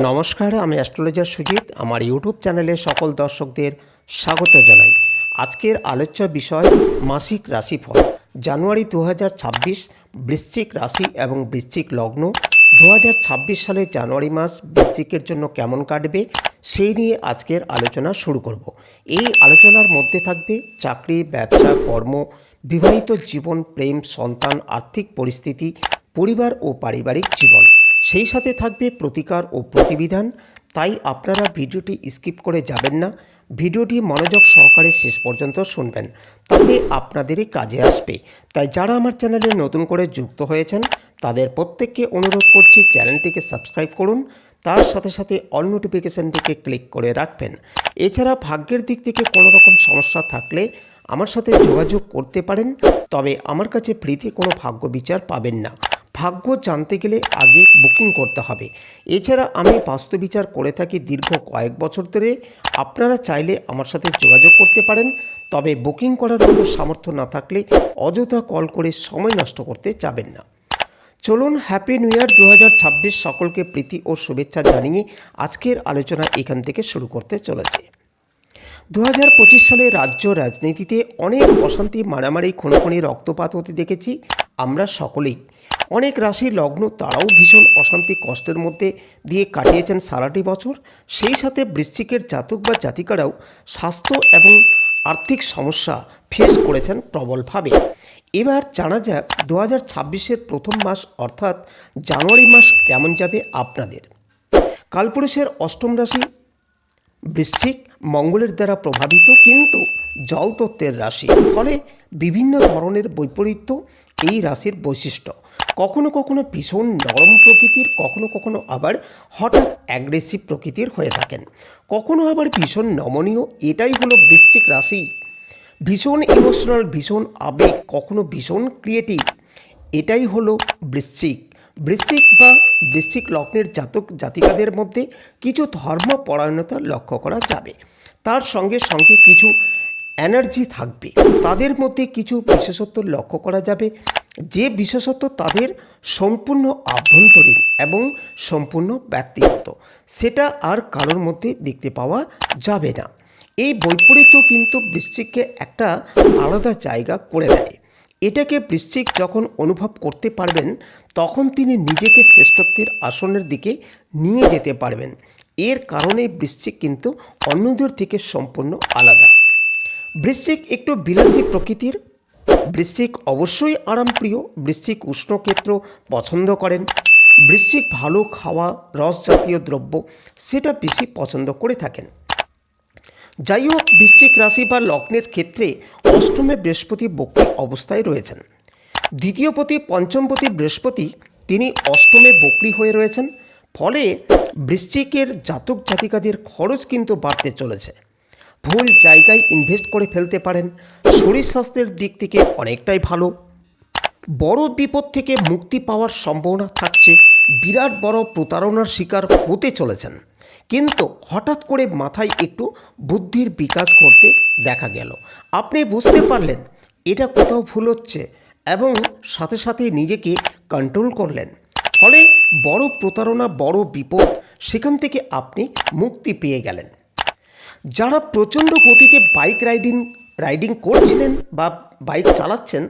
নমস্কার, আমি অ্যাস্ট্রোলজার সুজিত। আমার ইউটিউব চ্যানেলে সকল দর্শকদের স্বাগত জানাই। আজকের আলোচ্য বিষয়, মাসিক রাশিফল। জানুয়ারি দু হাজার ছাব্বিশ, বৃশ্চিক রাশি এবং বৃশ্চিক লগ্ন। দু হাজার ছাব্বিশ সালে জানুয়ারি মাস বৃশ্চিকের জন্য কেমন কাটবে, সেই নিয়ে আজকের আলোচনা শুরু করব। এই আলোচনার মধ্যে থাকবে চাকরি, ব্যবসা, কর্ম, বিবাহিত জীবন, প্রেম, সন্তান, আর্থিক পরিস্থিতি, পরিবার ও পারিবারিক জীবন। সেই সাথে থাকবে প্রতিকার ও প্রতিবিধান। তাই আপনারা ভিডিওটি স্কিপ করে যাবেন না। ভিডিওটি মনোযোগ সহকারে শেষ পর্যন্ত শুনবেন। তাতে আপনাদেরই কাজে আসবে। তাই যারা আমার চ্যানেলে নতুন করে যুক্ত হয়েছেন, তাদের প্রত্যেককে অনুরোধ করছি চ্যানেলটিকে সাবস্ক্রাইব করুন। তার সাথে সাথে অল নোটিফিকেশানটিকে ক্লিক করে রাখবেন। এছাড়া ভাগ্যের দিক থেকে কোনো রকম সমস্যা থাকলে আমার সাথে যোগাযোগ করতে পারেন। তবে আমার কাছে ফ্রিতে কোনো ভাগ্য বিচার পাবেন না। ভাগ্য জানতে গেলে আগে বুকিং করতে হবে। এছাড়া আমি বাস্তু বিচার করে থাকি দীর্ঘ কয়েক বছর ধরে। আপনারা চাইলে আমার সাথে যোগাযোগ করতে পারেন। তবে বুকিং করার মতো সামর্থ্য না থাকলে অযথা কল করে সময় নষ্ট করতে যাবেন না। চলুন হ্যাপি নিউ ইয়ার দু হাজার ছাব্বিশ সকলকে প্রীতি ও শুভেচ্ছা জানিয়ে আজকের আলোচনা এখান থেকে শুরু করতে চলেছে। দু হাজার পঁচিশ সালে রাজ্য রাজনীতিতে অনেক অশান্তি, মারামারি, খুনোখুনি, রক্তপাত হতে দেখেছি। আমরা সকলেই অনেক রাশি লগ্ন তারাও ভীষণ অশান্তি কষ্টের মধ্যে দিয়ে কাটিয়েছেন সারাটি বছর। সেই সাথে বৃশ্চিকের জাতক বা জাতিকারাও স্বাস্থ্য এবং আর্থিক সমস্যা ফেস করেছেন প্রবলভাবে। এবার জানা যাক দু হাজার প্রথম মাস অর্থাৎ জানুয়ারি মাস কেমন যাবে আপনাদের। কালপুরুষের অষ্টম রাশি বৃশ্চিক মঙ্গলের দ্বারা প্রভাবিত কিন্তু জলতত্ত্বের রাশি। ফলে বিভিন্ন ধরনের বৈপরীত্য এই রাশির বৈশিষ্ট্য। কখনো কখনো ভীষণ নরম প্রকৃতির, কখনো কখনো আবার হঠাৎ অ্যাগ্রেসিভ প্রকৃতির হয়ে থাকেন। কখনো আবার ভীষণ নমনীয়, এটাই হলো বৃশ্চিক রাশি। ভীষণ ইমোশনাল ভীষণ আবেগ, কখনো ভীষণ ক্রিয়েটিভ এটাই হলো বৃশ্চিক। বৃশ্চিক বা বৃশ্চিক লগ্নের জাতক, জাতিকাদের মধ্যে কিছু ধর্মপরায়ণতা লক্ষ্য করা যাবে। তার সঙ্গে সঙ্গে কিছু এনার্জি থাকবে। তাদের মধ্যে কিছু বিশেষত্ব লক্ষ্য করা যাবে। যে বিশেষত্ব তাদের সম্পূর্ণ আভ্যন্তরীণ এবং সম্পূর্ণ ব্যক্তিগত, সেটা আর কারোর মধ্যে দেখতে পাওয়া যাবে না। এই বৈপরীত্য কিন্তু বৃশ্চিককে একটা আলাদা জায়গা করে দেয়। এটাকে বৃশ্চিক যখন অনুভব করতে পারবেন, তখন তিনি নিজেকে শ্রেষ্ঠত্বের আসনের দিকে নিয়ে যেতে পারবেন। এর কারণে বৃশ্চিক কিন্তু অন্যদের থেকে সম্পূর্ণ আলাদা। বৃশ্চিক একটু বিলাসী প্রকৃতির। বৃশ্চিক অবশ্যই আরামপ্রিয়, বৃশ্চিক উষ্ণক্ষেত্র পছন্দ করেন। বৃশ্চিক ভালো খাওয়া, রস জাতীয় দ্রব্য, সেটা বেশি পছন্দ করে থাকেন। যাই হোক, বৃশ্চিক রাশি বা লগ্নের ক্ষেত্রে অষ্টমে বৃহস্পতি বক্রী অবস্থায় রয়েছেন। দ্বিতীয়পতি, পঞ্চমপতি বৃহস্পতি, তিনি অষ্টমে বক্রী হয়ে রয়েছেন। ফলে বৃশ্চিকের জাতক জাতিকাদের খরচ কিন্তু বাড়তে চলেছে। ভুল জায়গায় ইনভেস্ট করে ফেলতে পারেন। শরীর স্বাস্থ্যের দিক থেকে অনেকটাই ভালো। বড় বিপদ থেকে মুক্তি পাওয়ার সম্ভাবনা থাকছে। বিরাট বড় প্রতারণার শিকার হতে চলেছেন। কিন্তু হঠাৎ করে মাথায় একটু বুদ্ধির বিকাশ করতে দেখা গেল। আপনি বুঝতে পারলেন, এটা কোথাও ভুল হচ্ছে এবং সাথে সাথে নিজেকে কন্ট্রোল করলেন। ফলে বড় প্রতারণা, বড় বিপদ, সেখান থেকে আপনি মুক্তি পেয়ে গেলেন। যারা প্রচণ্ড গতিতে বাইক রাইডিং রাইডিং করছিলেন বা বাইক চালাচ্ছেন,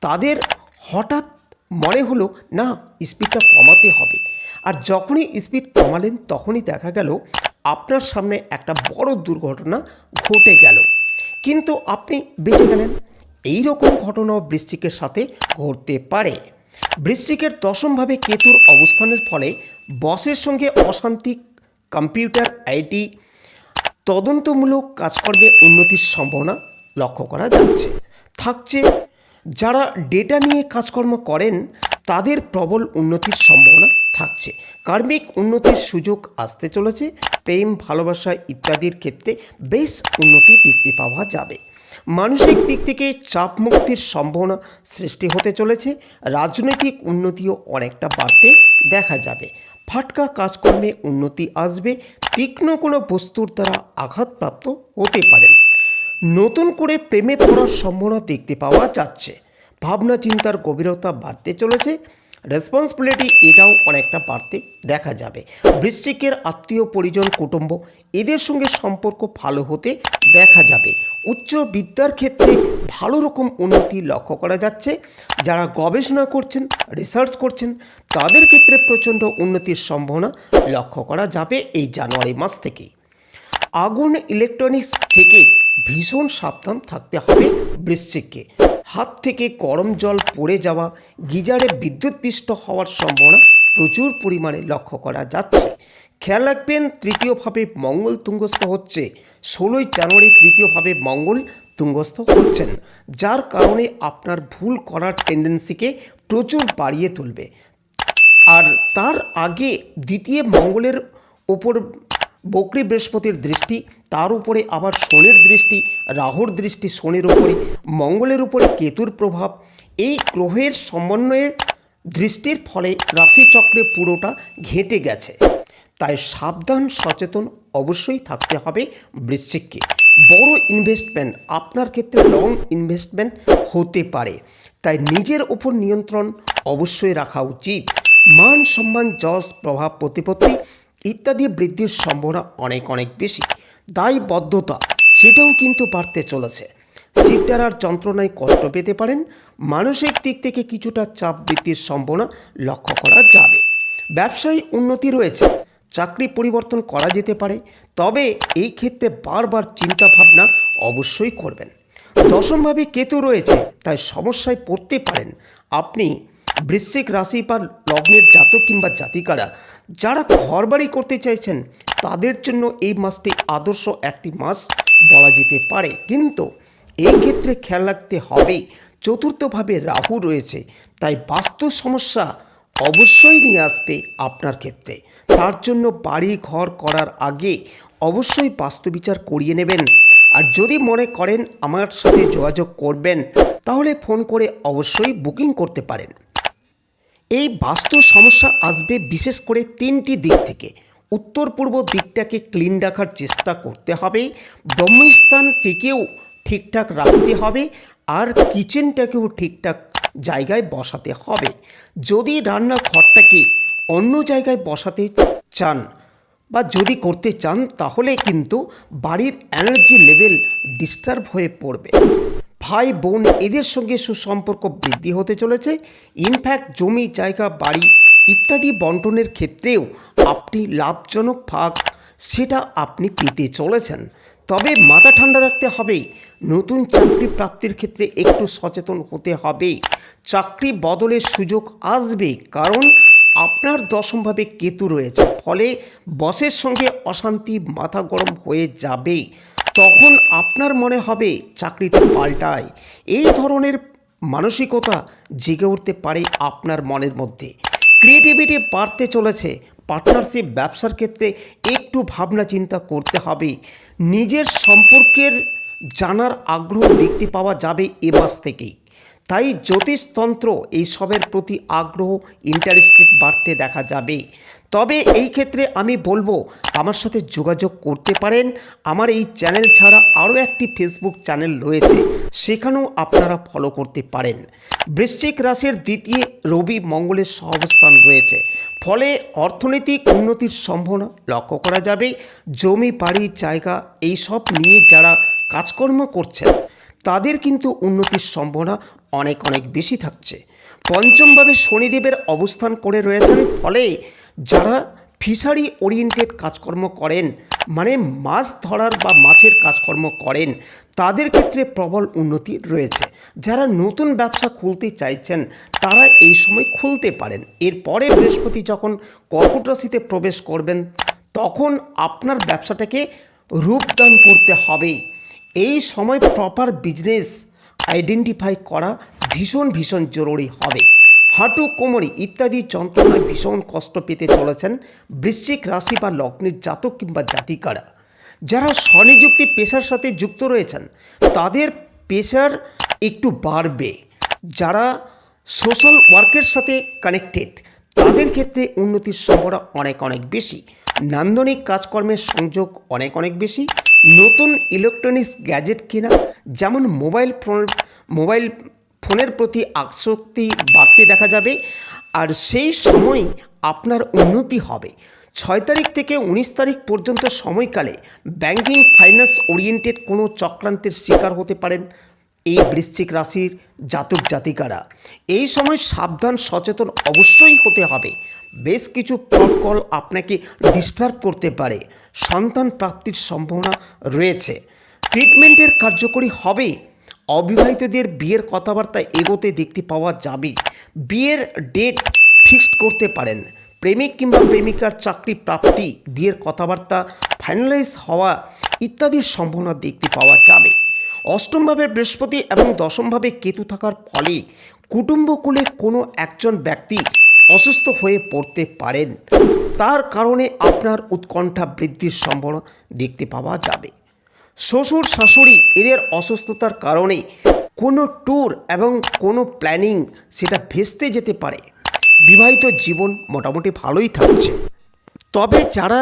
তাদের হঠাৎ মনে হলো, না স্পিডটা কমাতে হবে। আর যখনই স্পিড কমালেন, তখনই দেখা গেল, আপনার সামনে একটা বড় দুর্ঘটনা ঘটে গেল। কিন্তু আপনি বেঁচে গেলেন। এই রকম ঘটনাও বৃশ্চিকের সাথে ঘটতে পারে। বৃশ্চিকের দশমভাবে কেতুর অবস্থানের ফলে বসের সঙ্গে অশান্তি, কম্পিউটার, আইটি তদন্তমূলক কাজকর্মে উন্নতির সম্ভাবনা লক্ষ্য করা যাচ্ছে। থাকছে, যারা ডেটা নিয়ে কাজকর্ম করেন, তাদের প্রবল উন্নতির সম্ভাবনা থাকছে। কার্মিক উন্নতির সুযোগ আসতে চলেছে, প্রেম, ভালোবাসা ইত্যাদির ক্ষেত্রে বেশ উন্নতি দেখতে পাওয়া যাবে। মানসিক দিক থেকে চাপ মুক্তির সম্ভাবনা সৃষ্টি হতে চলেছে, রাজনৈতিক উন্নতিও অনেকটা বাড়তে দেখা যাবে। ফাটকা কাজকর্মে উন্নতি আসবে, তীক্ষ্ণ কোনো বস্তুর দ্বারা আঘাতপ্রাপ্ত হতে পারেন নতুন করে প্রেমে পড়ার সম্ভাবনা দেখতে পাওয়া যাচ্ছে। ভাবনা চিন্তার গভীরতা বাড়তে চলেছে। রেসপন্সিবিলিটি এটাও অনেকটা বাড়তে দেখা যাবে। বৃশ্চিকের আত্মীয় পরিজন কুটুম্ব, এদের সঙ্গে সম্পর্ক ভালো হতে দেখা যাবে। উচ্চ বিদ্যার ক্ষেত্রে ভালো রকম উন্নতি লক্ষ্য করা যাচ্ছে। যারা গবেষণা করছেন রিসার্চ করছেন, তাদের ক্ষেত্রে প্রচণ্ড উন্নতির সম্ভাবনা লক্ষ্য করা যাবে এই জানুয়ারি মাস থেকে। আগুন ইলেকট্রনিক্স থেকে ভীষণ সাবধান থাকতে হবে বৃশ্চিককে। হাত থেকে গরম জল পড়ে যাওয়া, গিজারে বিদ্যুৎপৃষ্ট হওয়ার সম্ভাবনা প্রচুর পরিমাণে লক্ষ্য করা যাচ্ছে। খেয়াল রাখবেন তৃতীয়ভাবে মঙ্গল তুঙ্গস্থ হচ্ছে। ষোলোই জানুয়ারি তৃতীয়ভাবে মঙ্গল তুঙ্গস্থ হচ্ছেন, যার কারণে আপনার ভুল করার টেন্ডেন্সিকে প্রচুর বাড়িয়ে তুলবে। আর তার আগে দ্বিতীয় মঙ্গলের ওপর বকরি বৃহস্পতির দৃষ্টি, তার উপরে আবার শনির দৃষ্টি, রাহুর দৃষ্টি শনির উপরে, মঙ্গলের উপরে কেতুর প্রভাব। এই গ্রহের সমন্বয়ের দৃষ্টির ফলে রাশিচক্রে পুরোটা ঘেঁটে গেছে। তাই সাবধান, সচেতন অবশ্যই থাকতে হবে বৃশ্চিককে। বড় ইনভেস্টমেন্ট আপনার ক্ষেত্রে লং ইনভেস্টমেন্ট হতে পারে। তাই নিজের ওপর নিয়ন্ত্রণ অবশ্যই রাখা উচিত। মান সম্মান, যশ, প্রভাব, প্রতিপত্তি ইত্যাদি বৃদ্ধির সম্ভাবনা অনেক অনেক বেশি। দায়বদ্ধতা, সেটাও কিন্তু বাড়তে চলেছে। সিদ্ধারার যন্ত্রণায় কষ্ট পেতে পারেন। মানসিক দিক থেকে কিছুটা চাপ বৃদ্ধির সম্ভাবনা লক্ষ্য করা যাবে। ব্যবসায়ী উন্নতি রয়েছে। চাকরি পরিবর্তন করা যেতে পারে। তবে এই ক্ষেত্রে বারবার চিন্তা ভাবনা অবশ্যই করবেন। দশমভাবে কেতু রয়েছে, তাই সমস্যায় পড়তে পারেন। আপনি বৃশ্চিক রাশি বা লগ্নের জাতক কিংবা জাতিকারা যারা ঘরবাড়ি করতে চাইছেন, তাদের জন্য এই মাসটি আদর্শ একটি মাস বলা যেতে পারে। কিন্তু এই ক্ষেত্রে খেয়াল রাখতে হবে, চতুর্থভাবে রাহু রয়েছে, তাই বাস্তু সমস্যা অবশ্যই নিয়ে আসবে আপনার ক্ষেত্রে। তার জন্য বাড়ি ঘর করার আগে অবশ্যই বাস্তু বিচার করিয়ে নেবেন। আর যদি মনে করেন আমার সাথে যোগাযোগ করবেন, তাহলে ফোন করে অবশ্যই বুকিং করতে পারেন। এই বাস্তু সমস্যা আসবে বিশেষ করে তিনটি দিক থেকে। উত্তর পূর্ব দিকটাকে ক্লিন রাখার চেষ্টা করতে হবে, ব্রহ্মস্থান থেকেও ঠিকঠাক রাখতে হবে আর কিচেনটাকেও ঠিকঠাক জায়গায় বসাতে হবে। যদি রান্নাঘরটাকে অন্য জায়গায় বসাতে চান বা যদি করতে চান তাহলে কিন্তু বাড়ির এনার্জি লেভেল ডিস্টার্ব হয়ে পড়বে। ভাই বোন এদের সঙ্গে সুসম্পর্ক বৃদ্ধি হতে চলেছে। ইনফ্যাক্ট জমি, জায়গা, বাড়ি ইত্যাদি বন্টনের ক্ষেত্রেও আপনি লাভজনক ভাগ সেটা আপনি পেতে চলেছেন। তবে মাথা ঠান্ডা রাখতে হবে। নতুন চাকরি প্রাপ্তির ক্ষেত্রে একটু সচেতন হতে হবে। চাকরি বদলের সুযোগ আসবে কারণ আপনার দশমভাবে কেতু রয়েছে। ফলে বসের সঙ্গে অশান্তি মাথা গরম হয়ে যাবে। তখন আপনার মনে হবে চাকরিটা পাল্টায়। এই ধরনের মানসিকতা জেগে উঠতে পারে আপনার মনের মধ্যে। ক্রিয়েটিভিটি বাড়তে চলেছে, পার্টনারশিপ, ব্যবসার ক্ষেত্রে একটু ভাবনা চিন্তা করতে হবে। নিজের সম্পর্কের জানার আগ্রহ দেখতে পাওয়া যাবে এ মাস থেকেই। তাই জ্যোতিষতন্ত্র এইসবের প্রতি আগ্রহ ইন্টারেস্টেড বাড়তে দেখা যাবে। তবে এই ক্ষেত্রে আমি বলব, আমার সাথে যোগাযোগ করতে পারেন। আমার এই চ্যানেল ছাড়া আরও একটি ফেসবুক চ্যানেল রয়েছে, সেখানেও আপনারা ফলো করতে পারেন। বৃশ্চিক রাশির দ্বিতীয় রবি মঙ্গলের সহাবস্থান রয়েছে, ফলে অর্থনৈতিক উন্নতির সম্ভাবনা লক্ষ্য করা যাবে। জমি, বাড়ি, জায়গা, এই সব নিয়ে যারা কাজকর্ম করছেন, তাদের কিন্তু উন্নতির সম্ভাবনা অনেক অনেক বেশি থাকছে। পঞ্চমভাবে শনিদেবের অবস্থান করে রয়েছেন। ফলে যারা ফিশারি ওরিয়েন্টেড কাজকর্ম করেন মানে মাছ ধরার বা মাছের কাজকর্ম করেন, তাদের ক্ষেত্রে প্রবল উন্নতি রয়েছে। যারা নতুন ব্যবসা খুলতে চাইছেন, তারা এই সময় খুলতে পারেন। এরপরে বৃহস্পতি যখন কর্কট রাশিতে প্রবেশ করবেন, তখন আপনার ব্যবসাটাকে রূপদান করতে হবে। এই সময় প্রপার বিজনেস আইডেন্টিফাই করা ভীষণ ভীষণ জরুরি হবে। হাঁটু, কোমরি ইত্যাদি যন্ত্রণায় ভীষণ কষ্ট পেতে চলেছেন বৃশ্চিক রাশি বা লগ্নের জাতক কিংবা জাতিকারা। যারা স্বনিযুক্তি পেশার সাথে যুক্ত রয়েছেন, তাদের পেশার একটু বাড়বে। যারা সোশ্যাল ওয়ার্কের সাথে কানেক্টেড, তাদের ক্ষেত্রে উন্নতির সম্ভাবনা অনেক অনেক বেশি। নান্দনিক কাজকর্মের সংযোগ অনেক অনেক বেশি। নতুন ইলেকট্রনিক্স গ্যাজেট কেনা, যেমন মোবাইল মোবাইল ফোনের প্রতি আসক্তি বাড়তে দেখা যাবে আর সেই সময় আপনার উন্নতি হবে। ছয় তারিখ থেকে উনিশ তারিখ পর্যন্ত সময়কালে ব্যাংকিং ফাইন্যান্স ওরিয়েন্টেড কোনো চক্রান্তের শিকার হতে পারেন এই বৃশ্চিক রাশির জাতক জাতিকারা। এই সময় সাবধান, সচেতন অবশ্যই হতে হবে। বেশ কিছু প্রকল আপনাকে ডিস্টার্ব করতে পারে। সন্তান প্রাপ্তির সম্ভাবনা রয়েছে। ট্রিটমেন্টের কার্যকরী হবে অবিবাহিতদের বিয়ের কথাবার্তা এগোতে দেখতে পাওয়া যাবে। বিয়ের ডেট ফিক্সড করতে পারেন। প্রেমিক কিংবা প্রেমিকার চাকরি প্রাপ্তি, বিয়ের কথাবার্তা ফাইনালাইজ হওয়া ইত্যাদির সম্ভাবনা দেখতে পাওয়া যাবে। অষ্টমভাবে বৃহস্পতি এবং দশমভাবে কেতু থাকার ফলে কুটুম্বকুলে কোনো একজন ব্যক্তি অসুস্থ হয়ে পড়তে পারেন। তার কারণে আপনার উৎকণ্ঠা বৃদ্ধির সম্ভাবনা দেখতে পাওয়া যাবে। শ্বশুর, শাশুড়ি এদের অসুস্থতার কারণে কোনো ট্যুর এবং কোনো প্ল্যানিং সেটা ভেস্তে যেতে পারে। বিবাহিত জীবন মোটামুটি ভালোই থাকছে। তবে যারা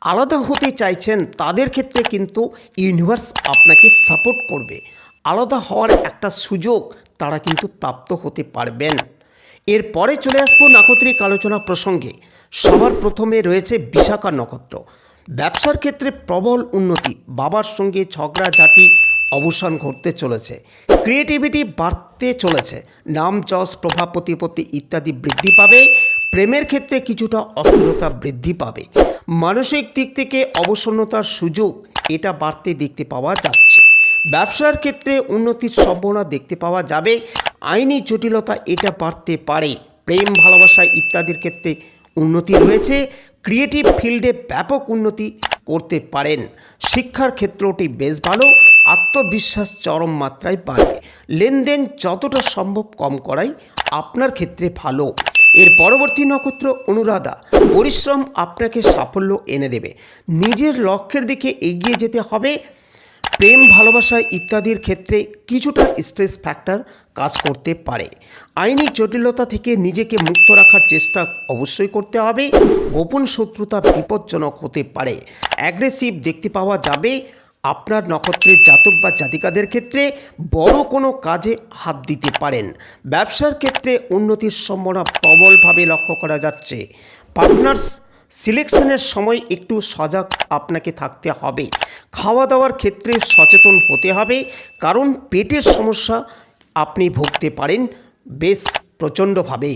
আলাদা হতে চাইছেন, তাদের ক্ষেত্রে কিন্তু ইউনিভার্স আপনাকে সাপোর্ট করবে। আলাদা হওয়ার একটা সুযোগ তারা কিন্তু প্রাপ্ত হতে পারবেন। এরপরে চলে আসব নাক্ষত্রিক আলোচনা প্রসঙ্গে। সবার প্রথমে রয়েছে বিশাখা নক্ষত্র। ব্যবসার ক্ষেত্রে প্রবল উন্নতি, বাবার সঙ্গে ঝগড়াঝাটি অবসান ঘটতে চলেছে। ক্রিয়েটিভিটি বাড়তে চলেছে। নাম, যশ, প্রভাব, প্রতিপত্তি ইত্যাদি বৃদ্ধি পাবে। প্রেমের ক্ষেত্রে কিছুটা অস্থিরতা বৃদ্ধি পাবে। মানসিক দিক থেকে অবসন্নতার সুযোগ এটা বাড়তে দেখতে পাওয়া যাচ্ছে। ব্যবসার ক্ষেত্রে উন্নতির সম্ভাবনা দেখতে পাওয়া যাবে। আইনি জটিলতা এটা বাড়তে পারে। প্রেম, ভালোবাসা ইত্যাদির ক্ষেত্রে উন্নতি রয়েছে। ক্রিয়েটিভ ফিল্ডে ব্যাপক উন্নতি করতে পারেন। শিক্ষার ক্ষেত্রটি বেশ ভালো, আত্মবিশ্বাস চরম মাত্রায় বাড়বে লেনদেন যতটা সম্ভব কম করাই আপনার ক্ষেত্রে ভালো। এর পরবর্তী নক্ষত্র অনুরাধা। পরিশ্রম আপনাকে সাফল্য এনে দেবে। নিজের লক্ষ্যের দিকে এগিয়ে যেতে হবে। প্রেম, ভালোবাসা ইত্যাদির ক্ষেত্রে কিছুটা স্ট্রেস ফ্যাক্টর কাজ করতে পারে। আইনি জটিলতা থেকে নিজেকে মুক্ত রাখার চেষ্টা অবশ্যই করতে হবে। গোপন শত্রুতা বিপজ্জনক হতে পারে। অ্যাগ্রেসিভ দেখতে পাওয়া যাবে। আপনার নক্ষত্রের জাতক বা জাতিকাদের ক্ষেত্রে বড় কোনো কাজে হাত দিতে পারেন। ব্যবসার ক্ষেত্রে উন্নতির সম্ভাবনা প্রবলভাবে লক্ষ্য করা যাচ্ছে। পার্টনার্স, সিলেকশনের সময় একটু সজাগ আপনাকে থাকতে হবে। খাওয়া দাওয়ার ক্ষেত্রে সচেতন হতে হবে। কারণ পেটের সমস্যা আপনি ভুগতে পারেন বেশ প্রচণ্ডভাবে।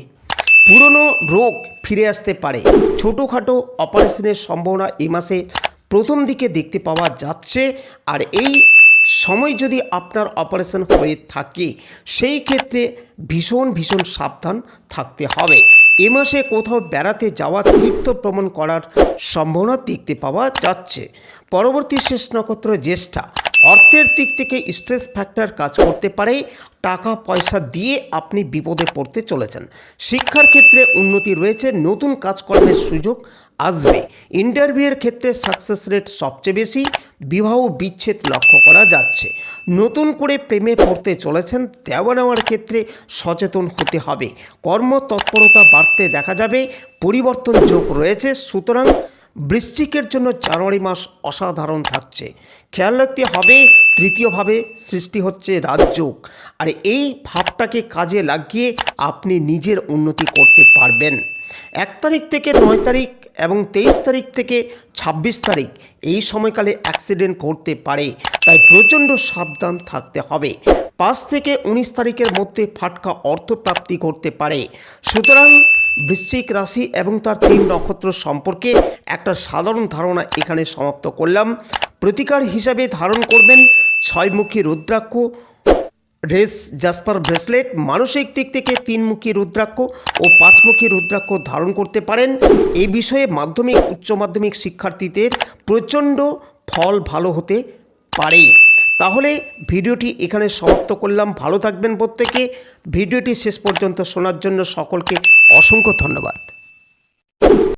পুরনো রোগ ফিরে আসতে পারে। ছোটোখাটো অপারেশনের সম্ভাবনা এই মাসে প্রথম দিকে দেখতে পাওয়া যাচ্ছে আর এই সময় যদি আপনার অপারেশন হয়ে থাকে, সেই ক্ষেত্রে ভীষণ ভীষণ সাবধান থাকতে হবে। এ মাসে কোথাও বেড়াতে যাওয়া তীর্থ ভ্রমণ করার সম্ভাবনা দেখতে পাওয়া যাচ্ছে। পরবর্তী শেষ নক্ষত্র জ্যেষ্ঠা। অর্থের দিক থেকে স্ট্রেস ফ্যাক্টর কাজ করতে পারে, টাকা, পয়সা দিয়ে আপনি বিপদে পড়তে চলেছেন। শিক্ষার ক্ষেত্রে উন্নতি রয়েছে, নতুন কাজকর্মের সুযোগ আসবে। ইন্টারভিউয়ের ক্ষেত্রে সাকসেস রেট সবচেয়ে বেশি, বিবাহ বিচ্ছেদ লক্ষ্য করা যাচ্ছে। নতুন করে প্রেমে পড়তে চলেছেন, দেওয়া নেওয়ার ক্ষেত্রে সচেতন হতে হবে। কর্মতৎপরতা বাড়তে দেখা যাবে, পরিবর্তন যোগ রয়েছে, সুতরাং বৃশ্চিকের জন্য জানুয়ারি মাস অসাধারণ থাকছে। খেয়াল রাখতে হবে তৃতীয়ভাবে সৃষ্টি হচ্ছে রাজযোগ। আর এই ভাবটাকে কাজে লাগিয়ে আপনি নিজের উন্নতি করতে পারবেন। এক তারিখ থেকে নয় তারিখ এবং তেইশ তারিখ থেকে ছাব্বিশ তারিখ এই সময়কালে অ্যাক্সিডেন্ট করতে পারে। তাই প্রচণ্ড সাবধান থাকতে হবে। পাঁচ থেকে উনিশ তারিখের মধ্যে ফাটকা অর্থপ্রাপ্তি করতে পারে। সুতরাং বৃশ্চিক রাশি এবং তার তিন নক্ষত্র সম্পর্কে একটা সাধারণ ধারণা এখানে সমাপ্ত করলাম। প্রতিকার হিসাবে ধারণ করবেন ছয়মুখী রুদ্রাক্ষ, রেস জাসপার ব্রেসলেট, মানসিক দিক থেকে তিনমুখী রুদ্রাক্ষ ও পাঁচমুখী রুদ্রাক্ষ ধারণ করতে পারেন। এই বিষয়ে মাধ্যমিক, উচ্চ মাধ্যমিক শিক্ষার্থীদের প্রচণ্ড ফল ভালো হতে পারে। তাহলে ভিডিওটি এখানে সমাপ্ত করলাম। ভালো থাকবেন প্রত্যেকে। ভিডিওটি শেষ পর্যন্ত শোনার জন্য সকলকে অসংখ্য ধন্যবাদ।